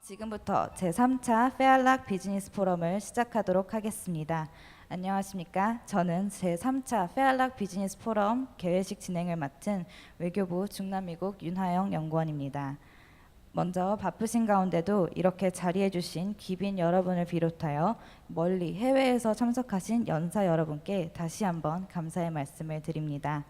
지금부터 제3차 페알락 비즈니스 포럼을 시작하도록 하겠습니다. 안녕하십니까? 저는 제3차 페알락 비즈니스 포럼 개회식 진행을 맡은 외교부 중남미국 윤하영 연구원입니다. 먼저 바쁘신 가운데도 이렇게 자리해 주신 귀빈 여러분을 비롯하여 멀리 해외에서 참석하신 연사 여러분께 다시 한번 감사의 말씀을 드립니다.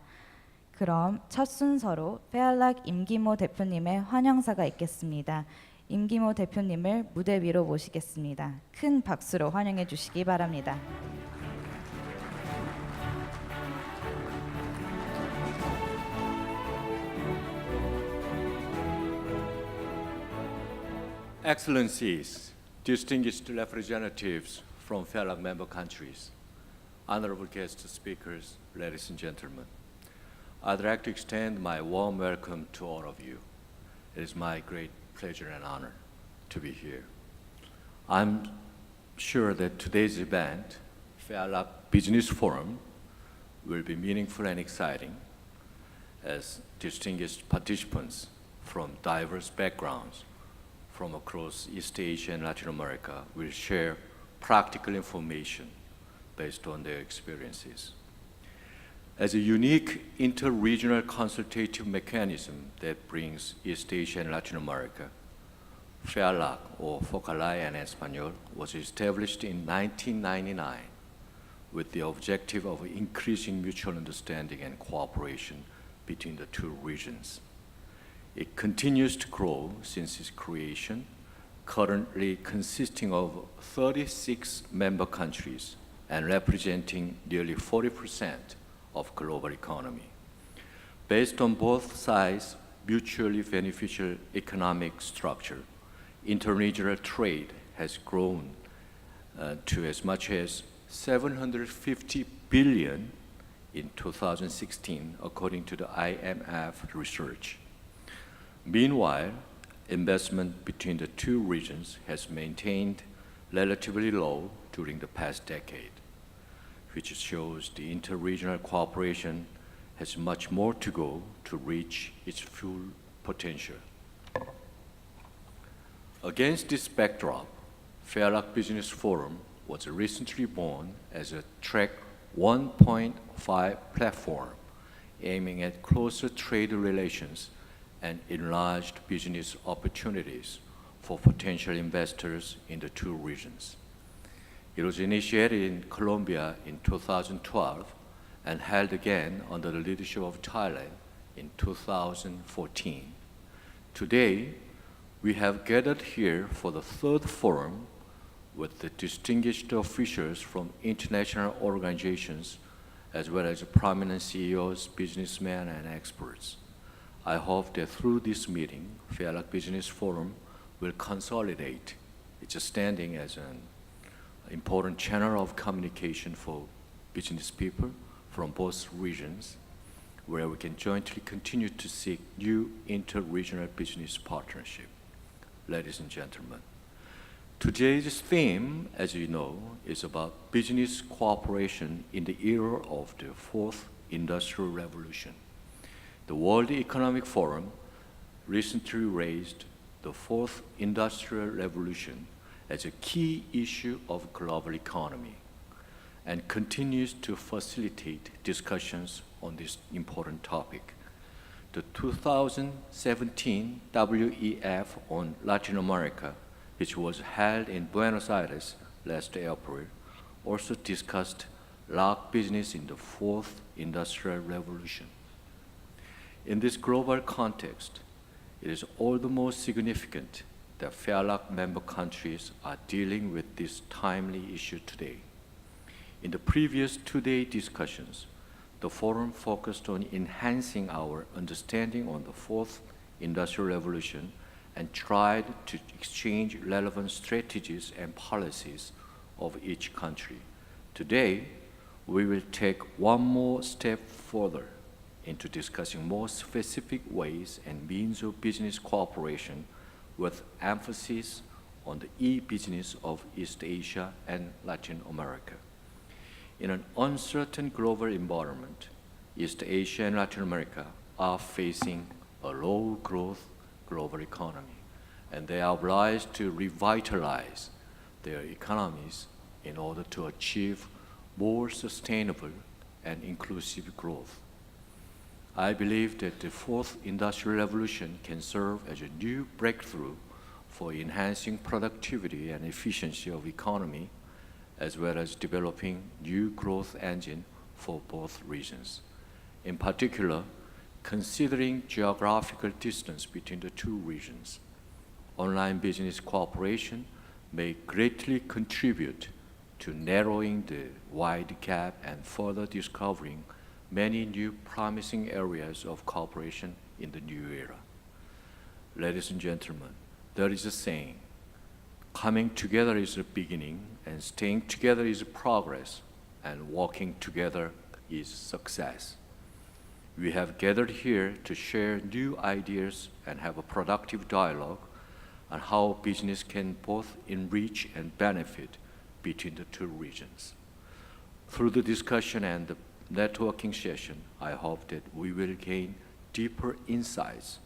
그럼 첫 순서로 페알락 임기모 대표님의 환영사가 있겠습니다. 임기모 대표님을 무대 위로 모시겠습니다. 큰 박수로 환영해 주시기 바랍니다. Excellencies, distinguished representatives from fellow member countries, honorable guest speakers, ladies and gentlemen, I'd like to extend my warm welcome to all of you. It is my great pleasure and honor to be here. I'm sure that today's event, Fairlab Business Forum, will be meaningful and exciting as distinguished participants from diverse backgrounds from across East Asia and Latin America will share practical information based on their experiences. As a unique inter-regional consultative mechanism that brings East Asia and Latin America, FEALAC, or Focalaya en Español, was established in 1999 with the objective of increasing mutual understanding and cooperation between the two regions. It continues to grow since its creation, currently consisting of 36 member countries and representing nearly 40% of global economy. Based on both sides' mutually beneficial economic structure, international trade has grown uh, to as much as 750 billion in 2016, according to the IMF research. Meanwhile, investment between the two regions has maintained relatively low during the past decade, which shows the interregional cooperation has much more to go to reach its full potential. Against this backdrop, FAIRLAC Business Forum was recently born as a Track 1.5 platform aiming at closer trade relations and enlarged business opportunities for potential investors in the two regions. It was initiated in Colombia in 2012 and held again under the leadership of Thailand in 2014. Today, we have gathered here for the third forum with the distinguished officials from international organizations as well as prominent CEOs, businessmen, and experts. I hope that through this meeting, FAIRLAC Business Forum will consolidate its standing as an important channel of communication for business people from both regions, where we can jointly continue to seek new inter-regional business partnership. Ladies and gentlemen, today's theme, as you know, is about business cooperation in the era of the fourth industrial revolution. The World Economic Forum recently raised the fourth industrial revolution as a key issue of global economy and continues to facilitate discussions on this important topic. The 2017 WEF on Latin America, which was held in Buenos Aires last April, also discussed LAC business in the fourth industrial revolution. In this global context, it is all the more significant that FAIRLAC member countries are dealing with this timely issue today. In the previous two-day discussions, the forum focused on enhancing our understanding on the fourth industrial revolution and tried to exchange relevant strategies and policies of each country. Today, we will take one more step further into discussing more specific ways and means of business cooperation with emphasis on the e-business of East Asia and Latin America. In an uncertain global environment, East Asia and Latin America are facing a low growth global economy and they are obliged to revitalize their economies in order to achieve more sustainable and inclusive growth. I believe that the fourth industrial revolution can serve as a new breakthrough for enhancing productivity and efficiency of economy, as well as developing new growth engine for both regions. In particular, considering geographical distance between the two regions, online business cooperation may greatly contribute to narrowing the wide gap and further discovering many new promising areas of cooperation in the new era. Ladies and gentlemen, there is a saying coming together is the beginning, and staying together is progress, and working together is success. We have gathered here to share new ideas and have a productive dialogue on how business can both enrich and benefit between the two regions. Through the discussion and the networking session, I hope that we will gain deeper insights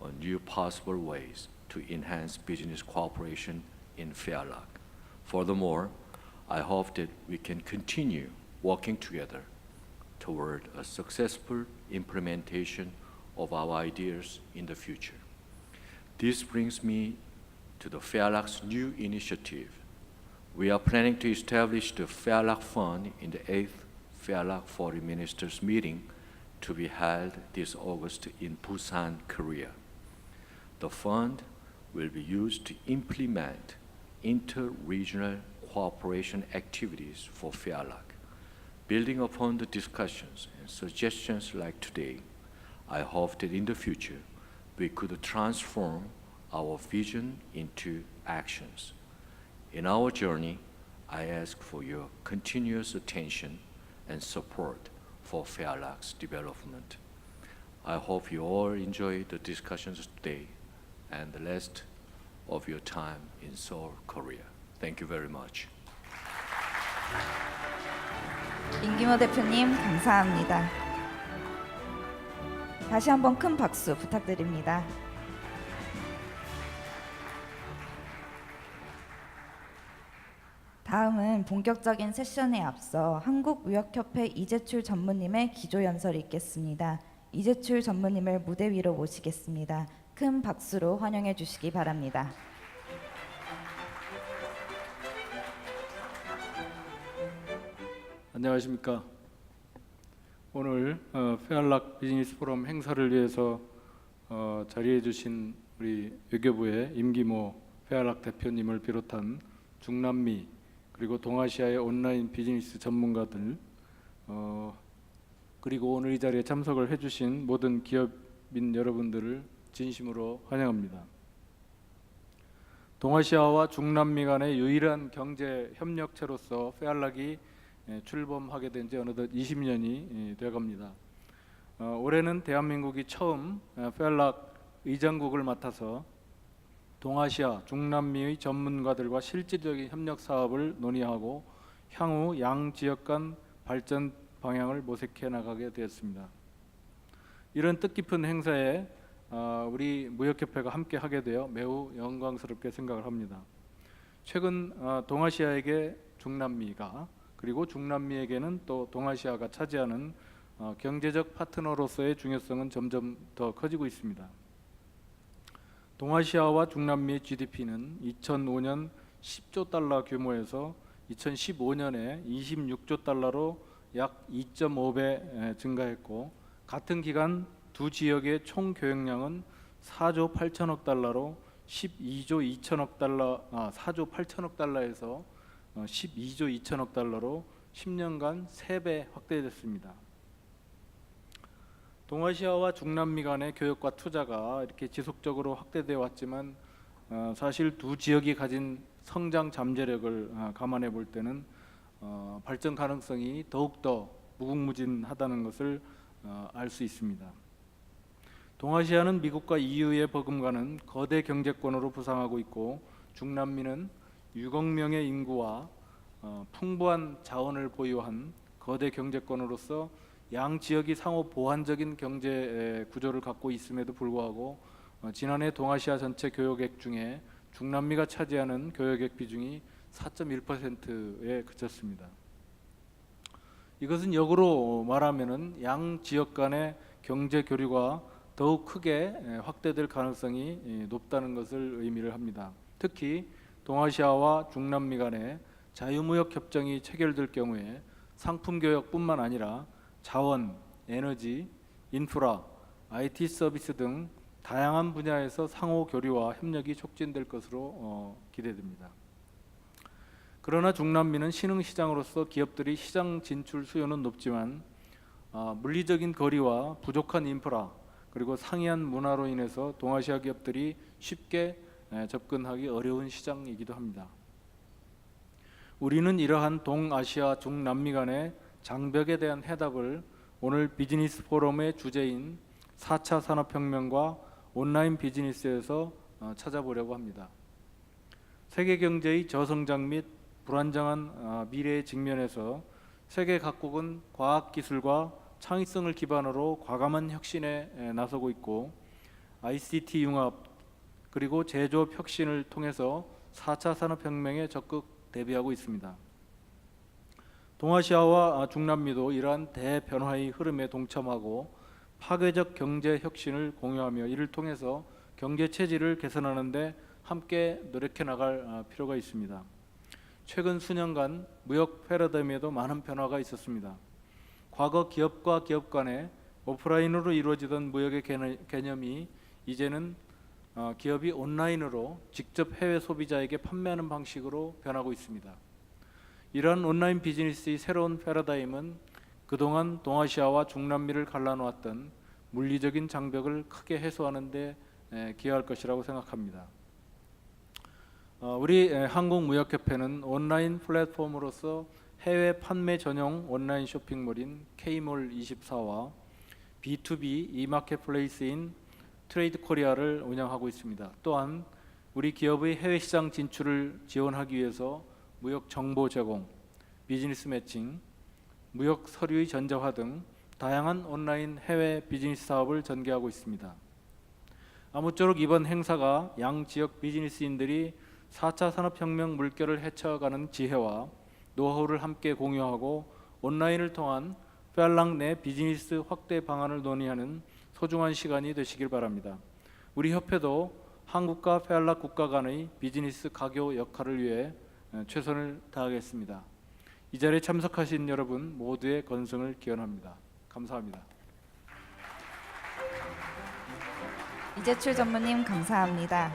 on new possible ways to enhance business cooperation in Fairlock. Furthermore, I hope that we can continue working together toward a successful implementation of our ideas in the future. This brings me to the Fairlock's new initiative. We are planning to establish the Fairlock Fund in the 8th Fairlock Foreign Ministers meeting to be held this August in Busan, Korea. The fund will be used to implement inter-regional cooperation activities for Fairlock. Building upon the discussions and suggestions like today, I hope that in the future we could transform our vision into actions. In our journey, I ask for your continuous attention and support for Fairlock's development. I hope you all enjoy the discussions today and the rest of your time in Seoul, Korea. Thank you very much. 임기모 대표님 감사합니다. 다시 한번 큰 박수 부탁드립니다. 다음은 본격적인 세션에 앞서 한국무역협회 이재출 전무님의 기조 연설이 있겠습니다. 이재출 전무님을 무대 위로 모시겠습니다. 큰 박수로 환영해 주시기 바랍니다. 안녕하십니까. 오늘 어, 페알락 비즈니스 포럼 행사를 위해서 어, 자리해 주신 우리 외교부의 임기모 페알락 대표님을 비롯한 중남미 그리고 동아시아의 온라인 비즈니스 전문가들 어, 그리고 오늘 이 자리에 참석을 해주신 모든 기업인 여러분들을 진심으로 환영합니다. 동아시아와 중남미 간의 유일한 경제 협력체로서 페알락이 예, 출범하게 된 지 어느덧 20년이 되어갑니다. 어, 올해는 대한민국이 처음 어, 페알락 의장국을 맡아서 동아시아, 중남미의 전문가들과 실질적인 협력 사업을 논의하고 향후 양 지역 간 발전 방향을 모색해 나가게 되었습니다. 이런 뜻깊은 행사에 어, 우리 무역협회가 함께 하게 되어 매우 영광스럽게 생각을 합니다. 최근 어, 동아시아에게 중남미가 그리고 중남미에게는 또 동아시아가 차지하는 어, 경제적 파트너로서의 중요성은 점점 더 커지고 있습니다. 동아시아와 중남미의 GDP는 2005년 10조 달러 규모에서 2015년에 26조 달러로 약 2.5배 증가했고 같은 기간 두 지역의 총 교역량은 4조 8천억 달러로 12조 2천억 달러 아 4조 8천억 달러에서 어, 12조 2천억 달러로 10년간 3배 확대됐습니다. 동아시아와 중남미 간의 교역과 투자가 이렇게 지속적으로 확대되어 왔지만 어, 사실 두 지역이 가진 성장 잠재력을 어, 감안해 볼 때는 어, 발전 가능성이 더욱더 무궁무진하다는 것을 어, 알수 있습니다. 동아시아는 미국과 EU의 버금가는 거대 경제권으로 부상하고 있고 중남미는 6억 명의 인구와 어, 풍부한 자원을 보유한 거대 경제권으로서 양 지역이 상호 보완적인 경제 에, 구조를 갖고 있음에도 불구하고 어, 지난해 동아시아 전체 교역액 중에 중남미가 차지하는 교역액 비중이 4.1%에 그쳤습니다. 이것은 역으로 말하면은 양 지역 간의 경제 교류가 더욱 크게 에, 확대될 가능성이 예, 높다는 것을 의미를 합니다. 특히 동아시아와 중남미 간의 자유무역 협정이 체결될 경우에 상품 교역뿐만 아니라 자원, 에너지, 인프라, IT 서비스 등 다양한 분야에서 상호 교류와 협력이 촉진될 것으로 어, 기대됩니다. 그러나 중남미는 신흥 시장으로서 기업들이 시장 진출 수요는 높지만 아, 물리적인 거리와 부족한 인프라 그리고 상이한 문화로 인해서 동아시아 기업들이 쉽게 에, 접근하기 어려운 시장이기도 합니다. 우리는 이러한 동아시아 중남미 간의 장벽에 대한 해답을 오늘 비즈니스 포럼의 주제인 4차 산업혁명과 온라인 비즈니스에서 어, 찾아보려고 합니다. 세계 경제의 저성장 및 불안정한 아, 미래의 직면에서 세계 각국은 과학 기술과 창의성을 기반으로 과감한 혁신에 에, 나서고 있고 ICT 융합 그리고 제조업 혁신을 통해서 4차 산업혁명에 적극 대비하고 있습니다. 동아시아와 아, 중남미도 이러한 대변화의 흐름에 동참하고 파괴적 경제 혁신을 공유하며 이를 통해서 경제 체질을 개선하는 데 함께 노력해 나갈 아, 필요가 있습니다. 최근 수년간 무역 패러다임에도 많은 변화가 있었습니다. 과거 기업과 기업 간에 오프라인으로 이루어지던 무역의 개념- 개념이 이제는 어, 기업이 온라인으로 직접 해외 소비자에게 판매하는 방식으로 변하고 있습니다. 이러한 온라인 비즈니스의 새로운 패러다임은 그동안 동아시아와 중남미를 갈라놓았던 물리적인 장벽을 크게 해소하는 데 에, 기여할 것이라고 생각합니다. 어, 우리 에, 한국무역협회는 온라인 플랫폼으로서 해외 판매 전용 온라인 쇼핑몰인 K몰 24와 B2B 이마켓플레이스인 트레이드 코리아를 운영하고 있습니다. 또한 우리 기업의 해외 시장 진출을 지원하기 위해서 무역 정보 제공, 비즈니스 매칭, 무역 서류의 전자화 등 다양한 온라인 해외 비즈니스 사업을 전개하고 있습니다. 아무쪼록 이번 행사가 양 지역 비즈니스인들이 4차 산업혁명 물결을 헤쳐가는 지혜와 노하우를 함께 공유하고 온라인을 통한 페알랑 내 비즈니스 확대 방안을 논의하는 소중한 시간이 되시길 바랍니다. 우리 협회도 한국과 페알락 국가 간의 비즈니스 가교 역할을 위해 에, 최선을 다하겠습니다. 이 자리에 참석하신 여러분 모두의 건승을 기원합니다. 감사합니다. 이재출 전무님 감사합니다.